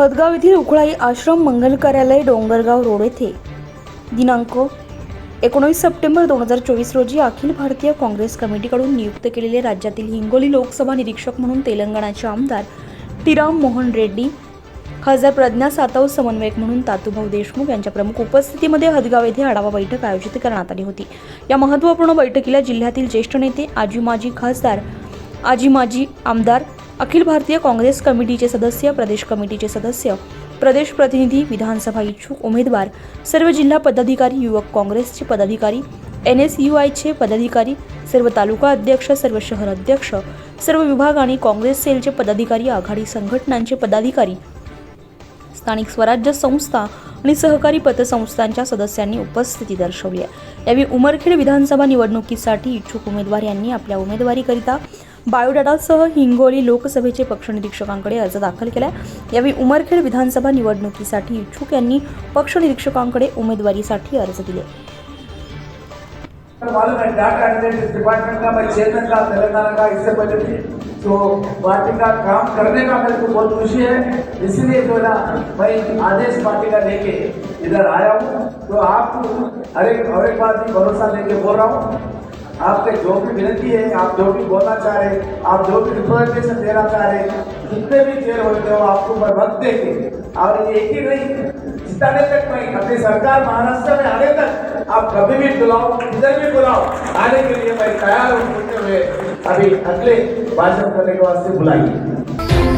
हदगाव येथील उखळाई आश्रम मंगल कार्यालय डोंगरगाव रोड येथे. दिनांक एकोणीस सप्टेंबर दोन हजार चोवीस रोजी अखिल भारतीय काँग्रेस कमिटीकडून नियुक्त केलेले राज्यातील हिंगोली लोकसभा निरीक्षक म्हणून तेलंगणाचे आमदार टिराम मोहन रेड्डी खासदार प्रज्ञा सातव समन्वयक म्हणून तातूभाऊ देशमुख यांच्या प्रमुख उपस्थितीमध्ये हदगाव येथे आढावा बैठक आयोजित करण्यात आली होती. या महत्त्वपूर्ण बैठकीला जिल्ह्यातील ज्येष्ठ नेते आजी माजी खासदार आजी माजी आमदार अखिल भारतीय काँग्रेस कमिटीचे सदस्य प्रदेश कमिटीचे सदस्य प्रदेश प्रतिनिधी विधानसभा इच्छुक उमेदवार सर्व जिल्हा पदाधिकारी युवक काँग्रेसचे पदाधिकारी एन एस यू आयचे पदाधिकारी सर्व तालुका अध्यक्ष सर्व शहर अध्यक्ष सर्व विभाग आणि काँग्रेस सेलचे पदाधिकारी आघाडी संघटनांचे पदाधिकारी स्थानिक स्वराज्य संस्था आणि सहकारी पतसंस्थांच्या सदस्यांनी उपस्थिती दर्शवली आहे. यावेळी उमरखेड विधानसभा निवडणुकीसाठी इच्छुक उमेदवार यांनी आपल्या उमेदवारीकरिता बायोडाटासह हिंगोली लोकसभेचे पक्षनिरीक्षकांकडे अर्ज दाखल केला यावेळी उमरखेड विधानसभा निवडणुकीसाठी इच्छुक यांनी पक्षनिरीक्षकांकडे उमेदवारीसाठी अर्ज दिले. डिपार्टमेंट का मैं चेयरमैन था तेलंगाना का इससे पहले भी तो पार्टी का काम करने का मेरे को बहुत खुशी है इसलिए जो ना मैं आदेश पार्टी का लेके इधर आया हूँ. तो आपको हर एक हर एक बार भी भरोसा लेके बोल रहा हूँ. आपके जो भी विनती है, आप जो भी बोलना चाह रहे आप जो भी रिप्रेजेंटेशन देना चाह रहे जितने भी चेयर होते हो आपको मैं वक्त देंगे। और एक ही नहीं, जिताने तक नहीं अपनी सरकार महाराष्ट्र में आने तक, आप कभी भी बुलाओ, किधर भी बुलाओ, आने के लिए मैं तैयार हूँ हुए अभी अगले भाषण करने के वास्ते बुलाइए